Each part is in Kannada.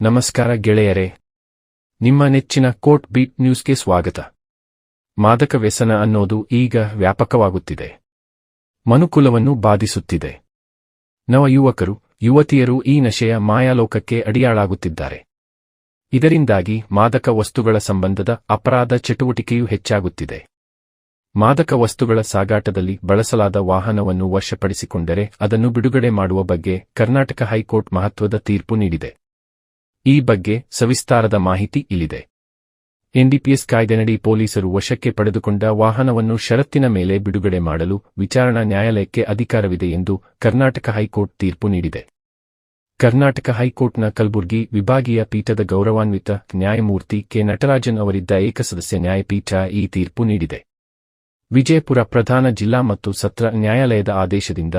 ನಮಸ್ಕಾರ ಗೆಳೆಯರೇ. ನಿಮ್ಮ ನೆಚ್ಚಿನ ಕೋಟ್ ಬೀಟ್ ನ್ಯೂಸ್ಗೆ ಸ್ವಾಗತ. ಮಾದಕ ವ್ಯಸನ ಅನ್ನೋದು ಈಗ ವ್ಯಾಪಕವಾಗುತ್ತಿದೆ. ಮನುಕುಲವನ್ನು ಬಾಧಿಸುತ್ತಿದೆ. ನವ ಯುವಕರು ಯುವತಿಯರು ಈ ನಶೆಯ ಮಾಯಾಲೋಕಕ್ಕೆ ಅಡಿಯಾಳಾಗುತ್ತಿದ್ದಾರೆ. ಇದರಿಂದಾಗಿ ಮಾದಕ ವಸ್ತುಗಳ ಸಂಬಂಧದ ಅಪರಾಧ ಚಟುವಟಿಕೆಯೂ ಹೆಚ್ಚಾಗುತ್ತಿದೆ. ಮಾದಕ ವಸ್ತುಗಳ ಸಾಗಾಟದಲ್ಲಿ ಬಳಸಲಾದ ವಾಹನವನ್ನು ವಶಪಡಿಸಿಕೊಂಡರೆ ಅದನ್ನು ಬಿಡುಗಡೆ ಮಾಡುವ ಬಗ್ಗೆ ಕರ್ನಾಟಕ ಹೈಕೋರ್ಟ್ ಮಹತ್ವದ ತೀರ್ಪು ನೀಡಿದೆ. ಈ ಬಗ್ಗೆ ಸವಿಸ್ತಾರದ ಮಾಹಿತಿ ಇಲ್ಲಿದೆ. ಎನ್ಡಿಪಿಎಸ್ ಕಾಯ್ದೆನಡಿ ಪೊಲೀಸರು ವಶಕ್ಕೆ ಪಡೆದುಕೊಂಡ ವಾಹನವನ್ನು ಷರತ್ತಿನ ಮೇಲೆ ಬಿಡುಗಡೆ ಮಾಡಲು ವಿಚಾರಣಾ ನ್ಯಾಯಾಲಯಕ್ಕೆ ಅಧಿಕಾರವಿದೆ ಎಂದು ಕರ್ನಾಟಕ ಹೈಕೋರ್ಟ್ ತೀರ್ಪು ನೀಡಿದೆ. ಕರ್ನಾಟಕ ಹೈಕೋರ್ಟ್ನ ಕಲಬುರ್ಗಿ ವಿಭಾಗೀಯ ಪೀಠದ ಗೌರವಾನ್ವಿತ ನ್ಯಾಯಮೂರ್ತಿ ಕೆ ನಟರಾಜನ್ ಅವರಿದ್ದ ಏಕಸದಸ್ಯ ನ್ಯಾಯಪೀಠ ಈ ತೀರ್ಪು ನೀಡಿದೆ. ವಿಜಯಪುರ ಪ್ರಧಾನ ಜಿಲ್ಲಾ ಮತ್ತು ಸತ್ರ ನ್ಯಾಯಾಲಯದ ಆದೇಶದಿಂದ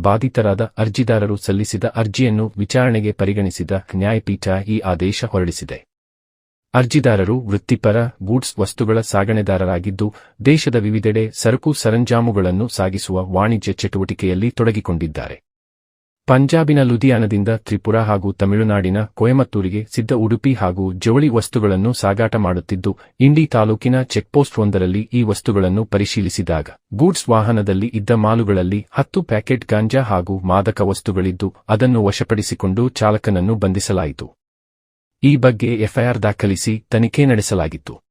ಬಾಧಿತರಾದ ಅರ್ಜಿದಾರರು ಸಲ್ಲಿಸಿದ ಅರ್ಜಿಯನ್ನು ವಿಚಾರಣೆಗೆ ಪರಿಗಣಿಸಿದ ನ್ಯಾಯಪೀಠ ಈ ಆದೇಶ ಹೊರಡಿಸಿದೆ. ಅರ್ಜಿದಾರರು ವೃತ್ತಿಪರ, ಗೂಡ್ಸ್ ವಸ್ತುಗಳ ಸಾಗಣೆದಾರರಾಗಿದ್ದು, ದೇಶದ ವಿವಿಧೆಡೆ ಸರಕು, ಸರಂಜಾಮುಗಳನ್ನು ಸಾಗಿಸುವ ವಾಣಿಜ್ಯ ಚಟುವಟಿಕೆಯಲ್ಲಿ ತೊಡಗಿಕೊಂಡಿದ್ದಾರೆ. ಪಂಜಾಬಿನ ಲುಧಿಯಾನದಿಂದ ತ್ರಿಪುರ ಹಾಗೂ ತಮಿಳುನಾಡಿನ ಕೊಯಮತ್ತೂರಿಗೆ ಸಿದ್ದ ಉಡುಪಿ ಹಾಗೂ ಜವಳಿ ವಸ್ತುಗಳನ್ನು ಸಾಗಾಟ ಮಾಡುತ್ತಿದ್ದು, ಇಂಡಿ ತಾಲೂಕಿನ ಚೆಕ್ಪೋಸ್ಟ್ ಒಂದರಲ್ಲಿ ಈ ವಸ್ತುಗಳನ್ನು ಪರಿಶೀಲಿಸಿದಾಗ, ಗೂಡ್ಸ್ ವಾಹನದಲ್ಲಿ ಇದ್ದ ಮಾಲುಗಳಲ್ಲಿ ಹತ್ತು ಪ್ಯಾಕೆಟ್ ಗಾಂಜಾ ಹಾಗೂ ಮಾದಕ ವಸ್ತುಗಳಿದ್ದು, ಅದನ್ನು ವಶಪಡಿಸಿಕೊಂಡು ಚಾಲಕನನ್ನು ಬಂಧಿಸಲಾಯಿತು. ಈ ಬಗ್ಗೆ ಎಫ್ಐಆರ್ ದಾಖಲಿಸಿ ತನಿಖೆ ನಡೆಸಲಾಗಿತ್ತು.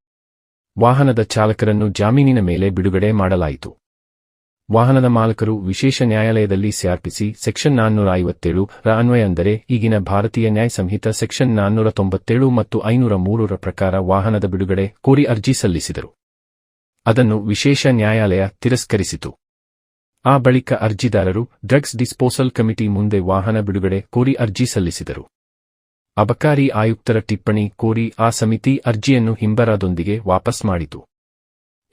ವಾಹನದ ಚಾಲಕರನ್ನು ಜಾಮೀನಿನ ಮೇಲೆ ಬಿಡುಗಡೆ ಮಾಡಲಾಯಿತು. ವಾಹನದ ಮಾಲಕರು ವಿಶೇಷ ನ್ಯಾಯಾಲಯದಲ್ಲಿ ಸಿಆರ್ಪಿಸಿ ಸೆಕ್ಷನ್ ನಾನ್ನೂರ ಐವತ್ತೇಳು ರ ಅನ್ವಯ ಅಂದರೆ ಈಗಿನ ಭಾರತೀಯ ನ್ಯಾಯ ಸಂಹಿತ ಸೆಕ್ಷನ್ ನಾನ್ನೂರ ತೊಂಬತ್ತೇಳು ಮತ್ತು ಐನೂರ ಮೂರರ ಪ್ರಕಾರ ವಾಹನದ ಬಿಡುಗಡೆ ಕೋರಿ ಅರ್ಜಿ ಸಲ್ಲಿಸಿದರು. ಅದನ್ನು ವಿಶೇಷ ನ್ಯಾಯಾಲಯ ತಿರಸ್ಕರಿಸಿತು. ಆ ಬಳಿಕ ಅರ್ಜಿದಾರರು ಡ್ರಗ್ಸ್ ಡಿಸ್ಪೋಸಲ್ ಕಮಿಟಿ ಮುಂದೆ ವಾಹನ ಬಿಡುಗಡೆ ಕೋರಿ ಅರ್ಜಿ ಸಲ್ಲಿಸಿದರು. ಅಬಕಾರಿ ಆಯುಕ್ತರ ಟಿಪ್ಪಣಿ ಕೋರಿ ಆ ಸಮಿತಿ ಅರ್ಜಿಯನ್ನು ಹಿಂಬರದೊಂದಿಗೆ ವಾಪಸ್ ಮಾಡಿತು.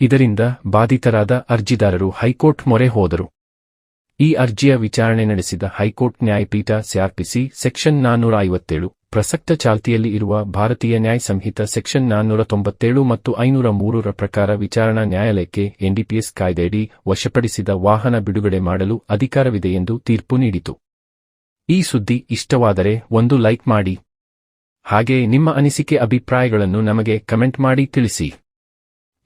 ಇದರಿಂದ ಬಾಧಿತರಾದ ಅರ್ಜಿದಾರರು ಹೈಕೋರ್ಟ್ ಮೊರೆ ಹೋದರು. ಈ ಅರ್ಜಿಯ ವಿಚಾರಣೆ ನಡೆಸಿದ ಹೈಕೋರ್ಟ್ ನ್ಯಾಯಪೀಠ ಸಿಆರ್ಪಿಸಿ ಸೆಕ್ಷನ್ ನಾನ್ನೂರ ಐವತ್ತೇಳು ಪ್ರಸಕ್ತ ಚಾಲ್ತಿಯಲ್ಲಿ ಇರುವ ಭಾರತೀಯ ನ್ಯಾಯ ಸಂಹಿತ ಸೆಕ್ಷನ್ ನಾನ್ನೂರ ತೊಂಬತ್ತೇಳು ಮತ್ತು ಐನೂರ ಮೂರರ ಪ್ರಕಾರ ವಿಚಾರಣಾ ನ್ಯಾಯಾಲಯಕ್ಕೆ ಎನ್ಡಿಪಿಎಸ್ ಕಾಯ್ದೆಯಡಿ ವಶಪಡಿಸಿದ ವಾಹನ ಬಿಡುಗಡೆ ಮಾಡಲು ಅಧಿಕಾರವಿದೆ ಎಂದು ತೀರ್ಪು ನೀಡಿತು. ಈ ಸುದ್ದಿ ಇಷ್ಟವಾದರೆ ಒಂದು ಲೈಕ್ ಮಾಡಿ. ಹಾಗೆ ನಿಮ್ಮ ಅನಿಸಿಕೆ, ಅಭಿಪ್ರಾಯಗಳನ್ನು ನಮಗೆ ಕಮೆಂಟ್ ಮಾಡಿ ತಿಳಿಸಿ.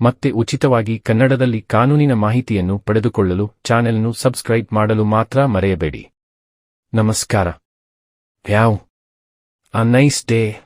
ಮತ್ತೆ ಉಚಿತವಾಗಿ ಕನ್ನಡದಲ್ಲಿ ಕಾನೂನಿನ ಮಾಹಿತಿಯನ್ನು ಪಡೆದುಕೊಳ್ಳಲು ಚಾನೆಲ್ನು ಸಬ್ಸ್ಕ್ರೈಬ್ ಮಾಡಲು ಮಾತ್ರ ಮರೆಯಬೇಡಿ. ನಮಸ್ಕಾರ. ಯಾವ್ ಅ ನೈಸ್ ಡೇ.